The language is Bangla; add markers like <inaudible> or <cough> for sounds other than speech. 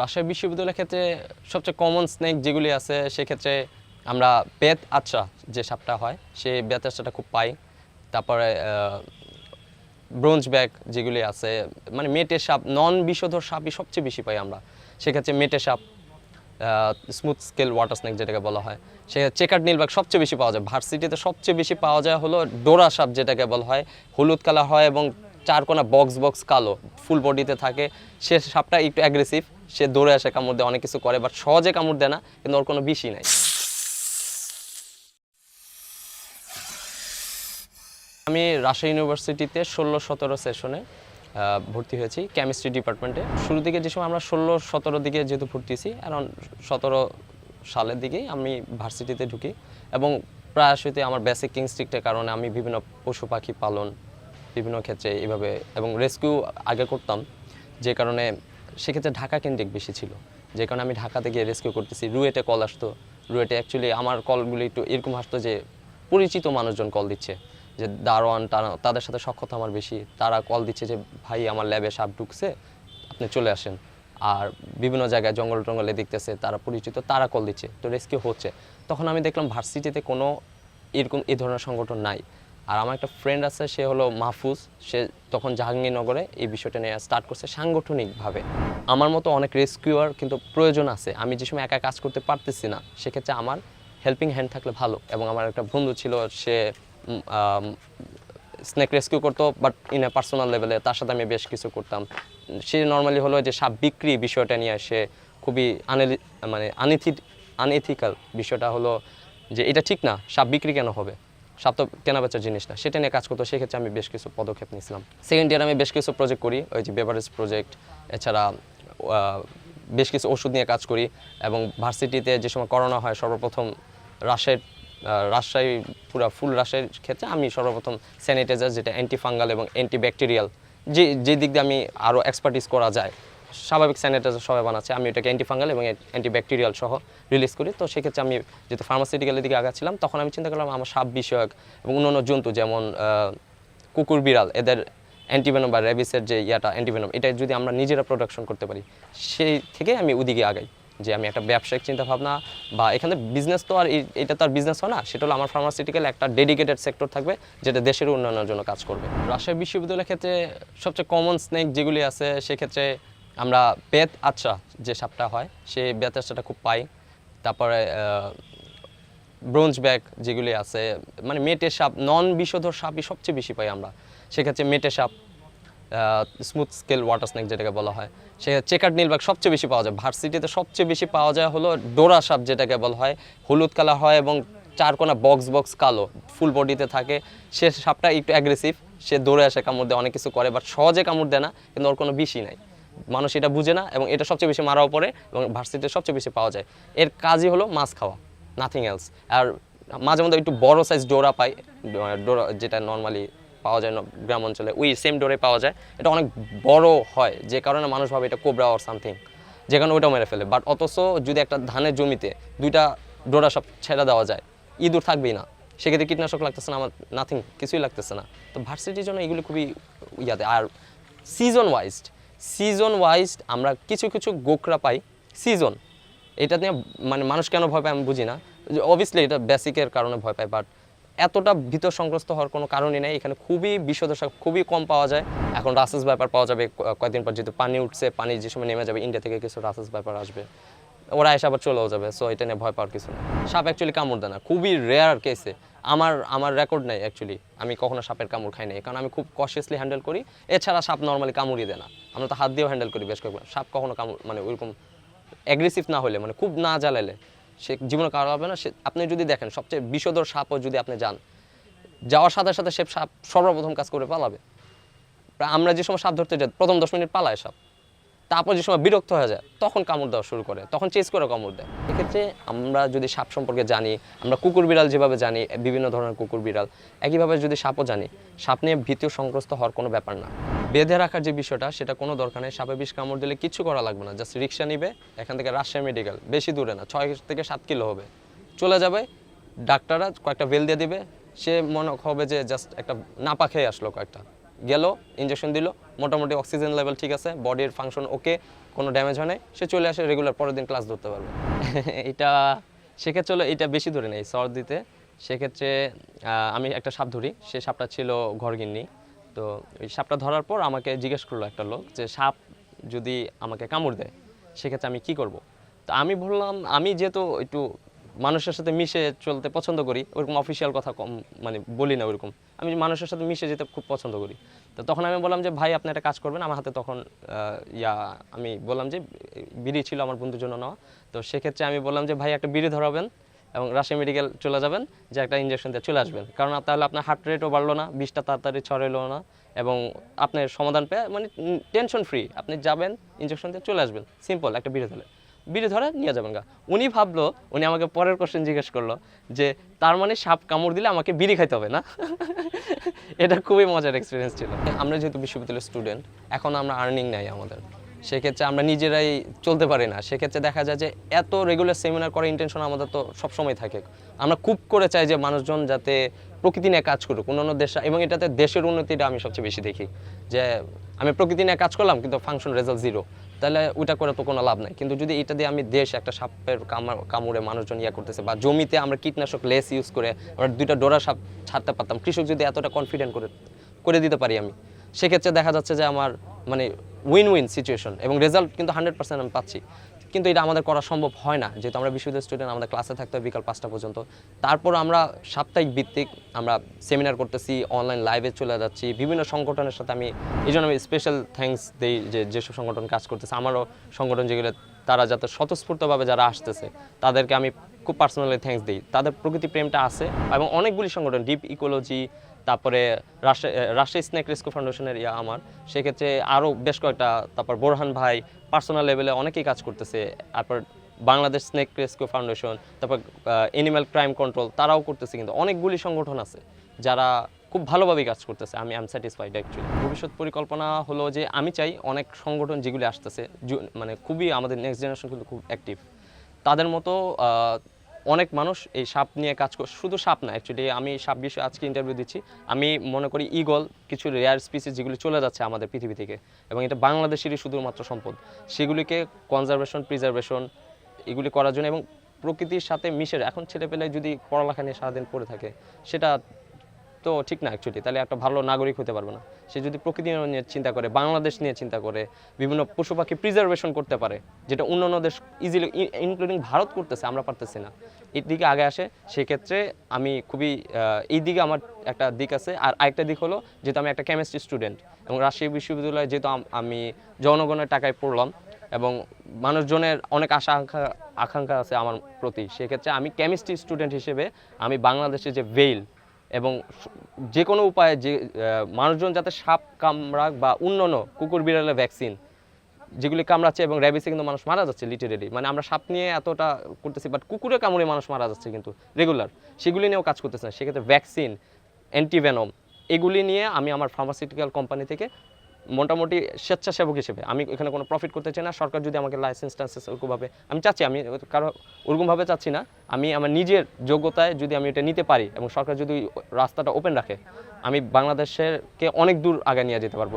রাজশাহী বিশ্ববিদ্যালয়ের ক্ষেত্রে সবচেয়ে কমন স্নেক যেগুলি আছে, সেক্ষেত্রে আমরা বেত আচ্ছা যে সাপটা হয় সেই বেত আচ্ছাটা খুব পাই। তারপরে ব্রোঞ্জ ব্যাগ যেগুলি আছে মানে মেটে সাপ নন বিষধর সাপই সবচেয়ে বেশি পাই আমরা। সেক্ষেত্রে মেটে সাপ স্মুথ স্কেল ওয়াটার স্নেক যেটাকে বলা হয় সে চেকার নীলবাগ সবচেয়ে বেশি পাওয়া যায়। ভার্সিটিতে সবচেয়ে বেশি পাওয়া যায় হলো ডোরা সাপ যেটাকে বলা হয়, হলুদ কালার হয় এবং চার কোনা বক্স বক্স কালো ফুল বডিতে থাকে। সে সাপটা একটু অ্যাগ্রেসিভ সে দৌড়ে আসে, কামড় দেয়, অনেক কিছু করে বাট সহজে কামড় দেয় না, কিন্তু ওর কোনো বিষই নাই। আমি রাজশাহী ইউনিভার্সিটিতে ষোলো সতেরো সেশনে ভর্তি হয়েছি কেমিস্ট্রি ডিপার্টমেন্টে শুরু দিকে যে সময় আমরা ষোলো সতেরো দিকে যেহেতু ভর্তি হয়েছি অ্যারাউন্ড সতেরো সালের দিকেই আমি ভার্সিটিতে ঢুকি। এবং প্রায়শই আমার বেসিক ইনস্টিক্টের কারণে আমি বিভিন্ন পশু পাখি পালন বিভিন্ন ক্ষেত্রে এইভাবে এবং রেস্কিউ আগে করতাম, যে কারণে সেক্ষেত্রে ঢাকা কেন্দ্রিক বেশি ছিল। যে কারণে আমি ঢাকাতে গিয়ে রেস্কিউ করতেছি, রুয়েটে কল আসতো। রুয়েটে অ্যাকচুয়ালি আমার কলগুলি একটু এরকম আসতো যে পরিচিত মানুষজন কল দিচ্ছে, যে দারোয়ান তারা- তাদের সাথে সক্ষতা আমার বেশি। তারা কল দিচ্ছে যে, ভাই, আমার ল্যাবে সাপ ঢুকছে, আপনি চলে আসেন। আর বিভিন্ন জায়গায় জঙ্গল টঙ্গলে দেখতেছে, তারা পরিচিত, তারা কল দিচ্ছে। তো রেস্কিউ হচ্ছে। তখন আমি দেখলাম ভার্সিটিতে কোনো এরকম এই ধরনের সংগঠন নাই। আর আমার একটা ফ্রেন্ড আছে, সে হলো মাহফুজ। সে তখন জাহাঙ্গীরনগরে এই বিষয়টা নিয়ে স্টার্ট করছে সাংগঠনিকভাবে। আমার মতো অনেক রেস্কিউয়ার কিন্তু প্রয়োজন আছে। আমি যে সময় একা কাজ করতে পারতেছি না, সেক্ষেত্রে আমার হেল্পিং হ্যান্ড থাকলে ভালো। এবং আমার একটা বন্ধু ছিল, সে স্নেক রেস্কিউ করতো বাট ইন এ পার্সোনাল লেভেলে তার সাথে আমি বেশ কিছু করতাম। সে নর্মালি হলো যে সাপ বিক্রি বিষয়টা নিয়ে সে খুবই আনএলি মানে আনইথি আনএথিক্যাল বিষয়টা হলো যে এটা ঠিক না, সাপ বিক্রি কেন হবে? সাপ তো কেনা বেচার জিনিস না সেটা নিয়ে কাজ করতো সেক্ষেত্রে আমি বেশ কিছু পদক্ষেপ নিয়েছিলাম। সেকেন্ড ইয়ার আমি বেশ কিছু প্রজেক্ট করি ওই যে বেভারেজ প্রজেক্ট এছাড়া বেশ কিছু ওষুধ নিয়ে কাজ করি এবং ভার্সিটিতে যে সময় করোনা হয় সর্বপ্রথম আহ, রাজশাহী পুরো ফুল রাজশাহীর ক্ষেত্রে আমি সর্বপ্রথম স্যানিটাইজার যেটা অ্যান্টি ফাঙ্গাল এবং অ্যান্টি ব্যাকটেরিয়াল যে যে দিক দিয়ে আমি আরও এক্সপার্টিস করা যায় স্বাভাবিক স্যানিটাইজার সবাই বানাচ্ছে। আমি এটাকে অ্যান্টি ফাঙ্গাল এবং অ্যান্টি ব্যাকটেরিয়াল সহ রিলিজ করি। তো সেক্ষেত্রে আমি যেহেতু ফার্মাসিউটিক্যালের দিকে আগাচ্ছিলাম, তখন আমি চিন্তা করলাম আমার সাপ বিষয়ক এবং অন্যান্য জন্তু যেমন কুকুর বিড়াল, এদের অ্যান্টিভেনম বা র্যাবিসের যে ইয়াটা অ্যান্টিভেনম এটা যদি আমরা নিজেরা প্রোডাকশন করতে পারি, সেই থেকে আমি ওদিকে আগাই যে আমি একটা ব্যবসায়িক চিন্তা ভাবনা বা এখানে বিজনেস তো আর এটা তো আর বিজনেস হয় না, সেটা হলো আমার ফার্মাসিউটিক্যাল একটা ডেডিকেটেড সেক্টর থাকবে যেটা দেশের উন্নয়নের জন্য কাজ করবে। রাজশাহী বিশ্ববিদ্যালয়ের ক্ষেত্রে সবচেয়ে কমন স্নেক যেগুলি আছে, সেক্ষেত্রে আমরা বেত আচ্ছা যে সাপটা হয় সেই বেত আচ্ছাটা খুব পাই। তারপরে ব্রোঞ্জ ব্যাগ যেগুলি আছে মানে মেটে সাপ, নন বিষধর সাপই সবচেয়ে বেশি পাই আমরা। সেক্ষেত্রে মেটে সাপ স্মুথ স্কেল ওয়াটার স্নেক যেটাকে বলা হয় সে চেকার নীলবাগ সবচেয়ে বেশি পাওয়া যায়। ভার্সিটিতে সবচেয়ে বেশি পাওয়া যায় হলো ডোরা সাপ যেটাকে বলা হয়, হলুদ কালার হয় এবং চার কোনা বক্স বক্স কালো ফুল বডিতে থাকে। সে সাপটা একটু অ্যাগ্রেসিভ সে দৌড়ে আসে কামড় দেয়, অনেক কিছু করে বাট সহজে কামড় দেয় না, কিন্তু ওর কোনো বিষই নাই। মানুষ এটা বুঝে না এবং এটা সবচেয়ে বেশি মারাও পড়ে এবং ভার্সিটিতে সবচেয়ে বেশি পাওয়া যায়। এর কাজই হলো মাছ খাওয়া নাথিং এলস আর মাঝে মধ্যে একটু বড় সাইজ ডোরা পাই ডোরা যেটা নর্মালি পাওয়া যায় গ্রাম অঞ্চলে, ওই সেম ডোরে পাওয়া যায়। এটা অনেক বড় হয়, যে কারণে মানুষ ভাবে এটা কোবরা অর সামথিং যে কারণে ওইটাও মেরে ফেলে। বাট অথচ যদি একটা ধানের জমিতে দুইটা ডোরা সব ছেড়ে দেওয়া যায়, ইঁদুর থাকবেই না। সেক্ষেত্রে কীটনাশক লাগতেছে না, আমার নাথিং কিছুই লাগতেছে না। তো ভার্সিটির জন্য এগুলো খুবই ইয়াতে আর সিজন ওয়াইজ সিজন ওয়াইজ আমরা কিছু কিছু গোকরা পাই সিজন এটা নিয়ে মানে মানুষ কেন ভয় পায় আমি বুঝি না। অবভিয়াসলি এটা বেসিকের কারণে ভয় পায় বাট এতটা ভীত সংগ্রস্ত হওয়ার কোনো কারণই নেই। এখানে খুবই বিশ্বদশা, খুবই কম পাওয়া যায়। এখন রাসেস ব্যাপার পাওয়া যাবে কয়েকদিন পর যেহেতু পানি উঠছে, পানি যে সময় নেমে যাবে ইন্ডিয়া থেকে কিছু রাসেস ব্যাপার আসবে। ওরা এসে আবার চলেও যাবে সো এটা নিয়ে ভয় পাওয়ার কিছু নেই। সাপ অ্যাকচুয়ালি কামড় দেয় না। খুবই রেয়ার কেসে আমার আমার রেকর্ড নাই অ্যাকচুয়ালি আমি কখনো সাপের কামড় খাই নাই, কারণ আমি খুব কশিয়াসলি হ্যান্ডেল করি। এছাড়া সাপ নর্মালি কামড়িয়ে দেয় না। আমরা তো হাত দিয়েও হ্যান্ডেল করি বেশ কয়েকবার। সাপ কখনো কামড় মানে ওইরকম অ্যাগ্রেসিভ না হলে মানে খুব না জ্বালালে, সে জীবনে কারও হবে না। সে, আপনি যদি দেখেন, সবচেয়ে বিষধর সাপও যদি আপনি যান, যাওয়ার সাথে সাথে সে সাপ সর্বপ্রথম কাজ করে পালাবে। আমরা যে সময় সাপ ধরতে যাই, প্রথম দশ মিনিট পালায় সাপ। তারপর যে সময় বিরক্ত হয়ে যায়, তখন কামড় দেওয়া শুরু করে, তখন চেস করে কামড় দেয়। এক্ষেত্রে আমরা যদি সাপ সম্পর্কে জানি, আমরা কুকুর বিড়াল যেভাবে জানি, বিভিন্ন ধরনের কুকুর বিড়াল, একইভাবে যদি সাপও জানি, সাপ নিয়ে ভীতীয় সংগ্রস্ত হওয়ার কোনো ব্যাপার না। বেঁধে রাখার যে বিষয়টা, সেটা কোনো দরকার নেই। সাপে বিষ কামড় দিলে কিচ্ছু করা লাগবে না জাস্ট রিক্সা নিবে, এখান থেকে রাজশাহী মেডিকেল বেশি দূরে না, ছয় থেকে সাত কিলো হবে। চলে যাবে, ডাক্তাররা কয়েকটা বেল দিয়ে দিবে, সে মনে হবে যে জাস্ট একটা নাপা খেয়ে আসলো কয়েকটা। গেল ইঞ্জেকশন দিল মোটামুটি অক্সিজেন লেভেল ঠিক আছে বডির ফাংশন ওকে কোনো ড্যামেজ হয় নাই। সে চলে আসে রেগুলার পরের দিন ক্লাস ধরতে পারবে। <laughs> এটা সেক্ষেত্রে এটা বেশি ধরে নেই সর্দিতে সেক্ষেত্রে আহ, আমি একটা সাপ ধরি সে সাপটা ছিল ঘরগিন্নি। তো ওই সাপটা ধরার পর আমাকে জিজ্ঞেস করল একটা লোক যে সাপ যদি আমাকে কামড় দেয় সেক্ষেত্রে আমি কি করব? তো আমি বললাম আমি যেহেতু একটু মানুষের সাথে মিশে চলতে পছন্দ করি, ওরকম অফিসিয়াল কথা কম মানে বলি না ওরকম। আমি মানুষের সাথে মিশে যেতে খুব পছন্দ করি। তো তখন আমি বললাম যে, ভাই, আপনি একটা কাজ করবেন। আমার হাতে তখন ইয়া, আমি বললাম যে, বিড়ি ছিল আমার বন্ধুর জন্য নেওয়া। তো সেক্ষেত্রে আমি বললাম যে, ভাই, একটা বিড়ি ধরাবেন এবং রাশি মেডিকেল চলে যাবেন, যে একটা ইঞ্জেকশন দিয়ে চলে আসবেন। কারণ তাহলে আপনার হার্ট রেটও বাড়লো না, বিষটা তাড়াতাড়ি ছড়াইলো না এবং আপনার সমাধান পেয়ে মানে টেনশন ফ্রি আপনি যাবেন ইঞ্জেকশন দিয়ে চলে আসবেন। সিম্পল একটা বিড়ি ধরে বিড়ি ধরে নিয়ে যাবেন গা। উনি ভাবলো, উনি আমাকে পরের কোশ্চেন জিজ্ঞেস করল যে, তার মানে সাপ কামড় দিলে আমাকে বিড়ি খাইতে হবে না? <laughs> এটা খুবই মজার এক্সপিরিয়েন্স ছিল। আমরা যেহেতু বিশ্ববিদ্যালয়ের স্টুডেন্ট এখন আমরা আর্নিং নাই আমাদের। সেক্ষেত্রে আমরা নিজেরাই চলতে পারি না। সেক্ষেত্রে দেখা যায় যে, এত রেগুলার সেমিনার করার ইন্টেনশন আমাদের তো সবসময় থাকে। আমরা খুব করে চাই যে, মানুষজন যাতে প্রকৃতি নিয়ে কাজ করুক। অন্যান্য দেশ, এবং এটাতে দেশের উন্নতিটা আমি সবচেয়ে বেশি দেখি। যে আমি প্রকৃতি নিয়ে কাজ করলাম, কিন্তু ফাংশন রেজাল্ট জিরো তাহলে ওইটা করে তো কোনো লাভ নাই। কিন্তু যদি এটা দিয়ে আমি দেশ, একটা সাপের কামড় মানুষজন ইয়া করতেছে, বা জমিতে আমরা কীটনাশক লেস ইউজ করে আমরা দুইটা ডোরা সাপ ছাড়তে পারতাম, কৃষক যদি এতটা কনফিডেন্ট করে করে দিতে পারি আমি, সেক্ষেত্রে দেখা যাচ্ছে যে আমার মানে উইন উইন সিচুয়েশন এবং রেজাল্ট কিন্তু হান্ড্রেড পার্সেন্ট আমি পাচ্ছি। কিন্তু এটা আমাদের করা সম্ভব হয় না। যেহেতু আমরা বিশ্ববিদ্যালয় স্টুডেন্ট আমাদের ক্লাসে থাকতে হয় বিকাল পাঁচটা পর্যন্ত। তারপর আমরা সাপ্তাহিক ভিত্তিক আমরা সেমিনার করতেছি অনলাইন লাইভে চলে যাচ্ছি। বিভিন্ন সংগঠনের সাথে আমি, এই জন্য আমি স্পেশাল থ্যাঙ্কস দিই যে যেসব সংগঠন কাজ করতেছে। আমারও সংগঠন যেগুলো, তারা যাতে স্বতঃস্ফূর্তভাবে যারা আসতেছে, তাদেরকে আমি খুব পার্সোনালি থ্যাঙ্কস দিই। তাদের প্রকৃতি প্রেমটা আছে এবং অনেকগুলি সংগঠন ডিপ ইকোলজি তারপরে রাজশাহী রাজশাহী স্নেক রেস্কিউ ফাউন্ডেশনের ইয়া আমার। সেক্ষেত্রে আরও বেশ কয়েকটা, তারপর বোরহান ভাই পার্সোনাল লেভেলে অনেকেই কাজ করতেছে। তারপর বাংলাদেশ স্নেক রেস্কিউ ফাউন্ডেশন তারপর এনিম্যাল ক্রাইম কন্ট্রোল তারাও করতেছে কিন্তু অনেকগুলি সংগঠন আছে যারা খুব ভালোভাবে কাজ করতেছে। আমি আম স্যাটিসফাইড অ্যাকচুয়ালি ভবিষ্যৎ পরিকল্পনা হলো যে আমি চাই অনেক সংগঠন যেগুলি আসতেছে মানে খুবই আমাদের নেক্সট জেনারেশন কিন্তু খুব অ্যাক্টিভ তাদের মতো অনেক মানুষ এই সাপ নিয়ে কাজ করছে শুধু সাপ না অ্যাকচুয়ালি আমি সাপ বিষয়ে আজকে ইন্টারভিউ দিচ্ছি। আমি মনে করি ইগল কিছু রেয়ার স্পিসিস যেগুলি চলে যাচ্ছে আমাদের পৃথিবী থেকে, এবং এটা বাংলাদেশেরই শুধুমাত্র সম্পদ। সেগুলিকে কনজারভেশন প্রিজার্ভেশন এগুলি করার জন্য এবং প্রকৃতির সাথে মিশে, এখন ছেলেপেলায় যদি পড়ালেখা নিয়ে সারাদিন পড়ে থাকে, সেটা তো ঠিক না অ্যাকচুয়ালি তাহলে একটা ভালো নাগরিক হতে পারবে না। সে যদি প্রকৃতি নিয়ে চিন্তা করে, বাংলাদেশ নিয়ে চিন্তা করে, বিভিন্ন পশু পাখি প্রিজার্ভেশন করতে পারে, যেটা অন্যান্য দেশ ইজিলি ইনক্লুডিং ভারত করতেছে, আমরা পারতেছি না। এর দিকে আগে আসে, সেক্ষেত্রে আমি খুবই এই দিকে আমার একটা দিক আছে, আর আরেকটা দিক হলো যেহেতু আমি একটা কেমিস্ট্রি স্টুডেন্ট এবং রাজশাহী বিশ্ববিদ্যালয়ে যেহেতু আমি জনগণের টাকায় পড়লাম, এবং মানুষজনের অনেক আশা আকাঙ্ক্ষা আকাঙ্ক্ষা আছে আমার প্রতি, সেক্ষেত্রে আমি কেমিস্ট্রি স্টুডেন্ট হিসেবে আমি বাংলাদেশে যে ভেইল এবং যে কোনো উপায়ে যে মানুষজন যাতে সাপ কামড়া বা অন্যান্য কুকুর বিড়ালের ভ্যাকসিন যেগুলি কামড়াচ্ছে এবং র্যাবিসে কিন্তু মানুষ মারা যাচ্ছে লিটারেলি মানে আমরা সাপ নিয়ে এতটা করতেছি বাট কুকুরে কামড়ে মানুষ মারা যাচ্ছে কিন্তু রেগুলার সেগুলি নিয়েও কাজ করতেছে না। সেক্ষেত্রে ভ্যাকসিন অ্যান্টিভেনম এগুলি নিয়ে আমি আমার ফার্মাসিউটিক্যাল কোম্পানি থেকে মোটামুটি স্বেচ্ছাসেবক হিসেবে। আমি এখানে কোনো প্রফিট করতে চাই না, সরকার যদি আমাকে লাইসেন্স টাইসেন্স ওরকমভাবে, আমি চাচ্ছি, আমি কারও ওরকমভাবে চাচ্ছি না, আমি আমার নিজের যোগ্যতায় যদি আমি এটা নিতে পারি এবং সরকার যদি রাস্তাটা ওপেন রাখে, আমি বাংলাদেশেরকে অনেক দূর আগে নিয়ে যেতে পারব।